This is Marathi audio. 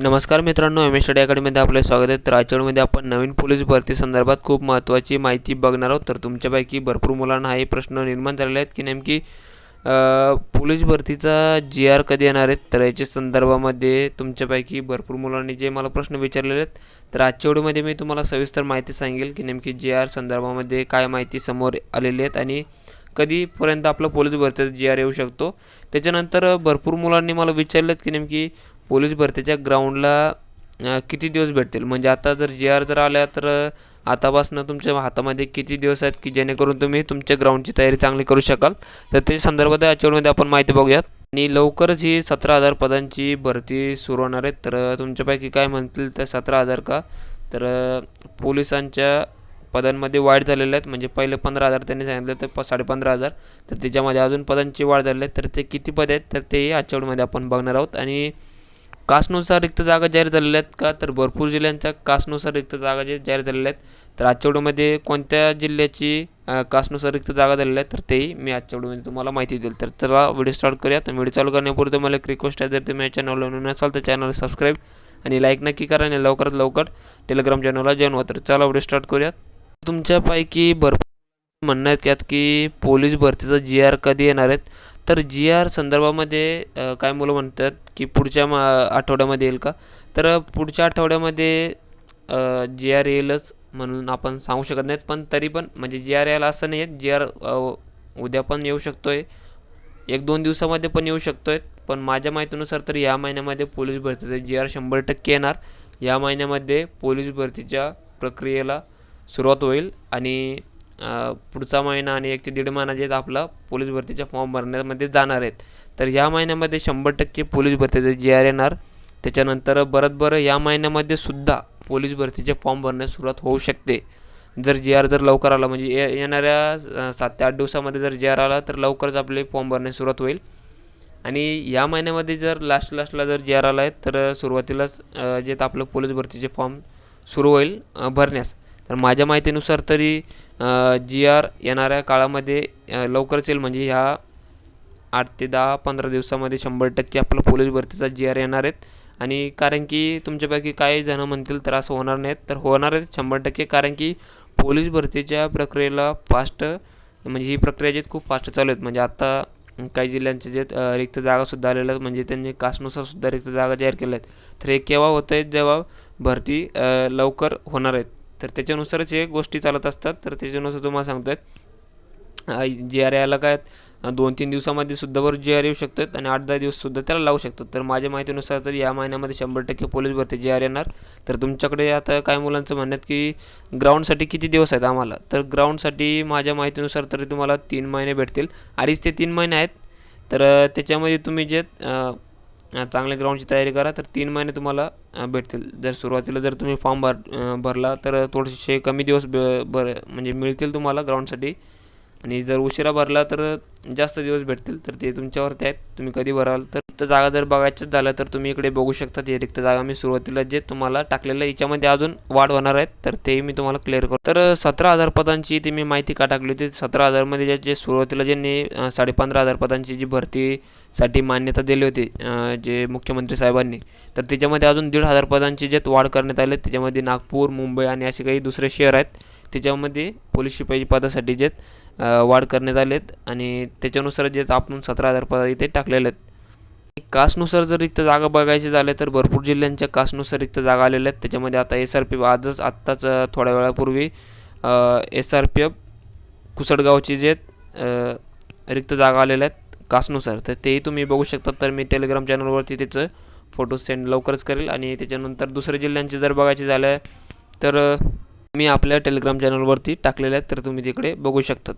नमस्कार मित्रांनो एम एस स्टडी अकॅडमीमध्ये आपलं स्वागत आहे. तर आजच्या आपण नवीन पोलीस भरती संदर्भात खूप महत्त्वाची माहिती बघणार आहोत. तर तुमच्यापैकी भरपूर मुलांना हे प्रश्न निर्माण झालेले आहेत की नेमकी पोलीस भरतीचा जी आर कधी येणार आहेत तर याच्या संदर्भामध्ये तुमच्यापैकी भरपूर मुलांनी जे मला प्रश्न विचारलेले आहेत तर आजच्या व्हिडिओमध्ये मी तुम्हाला सविस्तर माहिती सांगेल की नेमकी जी आर संदर्भामध्ये काय माहिती समोर आलेली आहेत आणि कधीपर्यंत आपलं पोलीस भरतीचा जी आर येऊ शकतो. त्याच्यानंतर भरपूर मुलांनी मला विचारलेत की नेमकी पोलीस भरतीच्या ग्राउंडला किती दिवस भेटतील? म्हणजे आता जर जे आर जर आल्या तर आतापासनं आतापासून तुमच्या हातामध्ये किती दिवस आहेत की जेणेकरून तुम्ही तुमच्या ग्राउंडची तयारी चांगली करू शकाल? तर ते संदर्भात याच्यामध्ये आपण माहिती बघूयात. आणि लवकरच ही सतरा हजार पदांची भरती सुरू होणार आहे. तर तुमच्यापैकी काय म्हणतील तर सतरा हजार का? तर पोलिसांच्या पदांमध्ये वाढ झालेल्या आहेत. म्हणजे पहिले पंधरा हजार त्यांनी सांगितलं तर प साडेपंधरा हजार. तर त्याच्यामध्ये अजून पदांची वाढ झालेली आहे. तर ते किती पद आहेत? तर ते आजच्या आपण बघणार आहोत. आणि कास्टनुसार रिक्त जागा जाहीर झालेल्या आहेत का? तर भरपूर जिल्ह्यांच्या कास्टनुसार रिक्त जागा जे जाहीर झालेल्या आहेत तर आजच्या व्हिडिओमध्ये कोणत्या जिल्ह्याची अ, कास्टनुसार रिक्त जागा झालेल्या आहेत? तर तेही मी आजच्या व्हिडिओमध्ये तुम्हाला माहिती देईल. तर चला व्हिडिओ स्टार्ट करूया. तर व्हिडिओ चालू करण्यापूर्वी तुम्हाला एक रिक्वेस्ट आहे. जर तुम्ही या चॅनलला नसाल तर चॅनल सबस्क्राईब आणि लाईक नक्की करा आणि लवकरात लवकर टेलिग्राम चॅनलला जॉईन व्हा. तर चला व्हिडिओ स्टार्ट करूयात तुमच्यापैकी भरपूर म्हणणं आहेत त्यात की पोलीस भरतीचा जी आर कधी येणार आहेत? तर जी आर संदर्भामध्ये काय मुलं म्हणतात की पुढच्या मा आठवड्यामध्ये येईल का? तर पुढच्या आठवड्यामध्ये जी आर येईलच म्हणून आपण सांगू शकत नाहीत. पण तरी पण म्हणजे जी आर यायला असं नाही आहे जी आर उद्या पण येऊ शकतो आहे एक दोन दिवसामध्ये पण येऊ शकतो आहे पण माझ्या माहितीनुसार तर या महिन्यामध्ये पोलीस भरतीचं जी आर शंभर टक्के येणार. या महिन्यामध्ये पोलीस भरतीच्या प्रक्रियेला सुरुवात होईल. आणि पुढचा महिना आणि एक ते दीड महिना जे आपला पोलीस भरतीच्या फॉर्म भरण्यामध्ये जाणार आहेत. तर या महिन्यामध्ये शंभर टक्के पोलीस भरतीचं जे आर येणार. त्याच्यानंतर बरत बरं या महिन्यामध्ये सुद्धा पोलीस भरतीचे फॉर्म भरण्यास सुरुवात होऊ शकते. जर जी आर जर लवकर आला म्हणजे ये येणाऱ्या सात ते आठ दिवसामध्ये जर जे आर आला तर लवकरच आपले फॉर्म भरण्यास सुरुवात होईल. आणि या महिन्यामध्ये जर लास्ट लास्टला जर जे आर आला आहे तर सुरुवातीलाच जे आपलं पोलीस भरतीचे फॉर्म सुरू होईल भरण्यास. तर माझ्या माहितीनुसार तरी जी आर येणाऱ्या काळामध्ये लवकरच येईल. म्हणजे ह्या आठ ते दहा पंधरा दिवसामध्ये शंभर टक्के आपलं पोलीस भरतीचा जी आर येणार आहेत. आणि कारण की तुमच्यापैकी काही जणं म्हणतील तर असं होणार नाहीत. तर होणार आहेत शंभर टक्के. कारण की पोलीस भरतीच्या प्रक्रियेला फास्ट म्हणजे ही प्रक्रिया जी आहेत खूप फास्ट चालू आहेत. म्हणजे आता काही जिल्ह्यांचे जे रिक्त जागासुद्धा आलेल्या आहेत. म्हणजे त्यांनी कास्टनुसारसुद्धा रिक्त जागा जाहीर केल्या आहेत. तर हे केव्हा होत आहेत जेव्हा भरती लवकर होणार आहेत. तर त्याच्यानुसारच हे गोष्टी चालत असतात. तर त्याच्यानुसार तुम्हाला सांगतो आहे जे आर आला काय दोन तीन दिवसामध्ये सुद्धा भर जे आर येऊ शकतात आणि आठ दहा दिवससुद्धा त्याला लावू शकतात. तर माझ्या माहितीनुसार तर या महिन्यामध्ये शंभर टक्के पोलीस भरती जे आर येणार. तर तुमच्याकडे आता काय मुलांचं म्हणणं आहेत की ग्राउंडसाठी किती दिवस आहेत आम्हाला? तर ग्राउंडसाठी माझ्या माहितीनुसार तरी तुम्हाला तीन महिने भेटतील. अडीच ते तीन महिने आहेत. तर त्याच्यामध्ये तुम्ही जे चांगल्या ग्राउंडची तयारी करा तर तीन महिने तुम्हाला भेटतील. जर सुरुवातीला जर तुम्ही फॉर्म भर भरला तर थोडेसे कमी दिवस ब बर म्हणजे मिळतील तुम्हाला ग्राउंडसाठी आणि जर उशिरा भरला तर जास्त दिवस भेटतील तर ते तुमच्यावरती आहेत. तुम्ही कधी भराल तर रिक्त जागा जर बघायच्याच झालं तर तुम्ही इकडे बघू शकता ते रिक्त जागा मी सुरुवातीला जे तुम्हाला टाकलेलं याच्यामध्ये अजून वाढ होणार आहेत तर तेही मी तुम्हाला क्लिअर करतो तर सतरा हजार पदांची ती मी माहिती का टाकली होती? सतरा हजारमध्ये जे जे सुरुवातीला ज्यांनी साडेपंधरा हजार पदांची जी भरतीसाठी मान्यता दिली होती जे मुख्यमंत्री साहेबांनी तर त्याच्यामध्ये अजून दीड हजार पदांची जे वाढ करण्यात आले त्याच्यामध्ये नागपूर मुंबई आणि असे काही दुसरे शहर आहेत. त्याच्यामध्ये पोलीस शिपाई पदासाठी जे वाढ करण्यात आलेत आणि त्याच्यानुसार जे आपण सतरा हजार पद इथे टाकलेले आहेत. कास्टनुसार जर रिक्त जागा बघायची झाले तर भरपूर जिल्ह्यांच्या कास्टनुसार रिक्त जागा आलेल्या आहेत. त्याच्यामध्ये आता एस आर पी आजच आत्ताच थोड्या वेळापूर्वी एस आर पी एफ कुसडगावची जे रिक्त जागा आलेल्या आहेत कास्टनुसार तर तेही तुम्ही बघू शकता. तर मी टेलिग्राम चॅनलवरती त्याचं फोटो सेंड लवकरच करेल. आणि त्याच्यानंतर दुसऱ्या जिल्ह्यांचे जर बघायचे झालं तर मी आपल्या टेलिग्राम चॅनलवरती टाकलेले आहेत तर तुम्ही तिकडे बघू शकतात.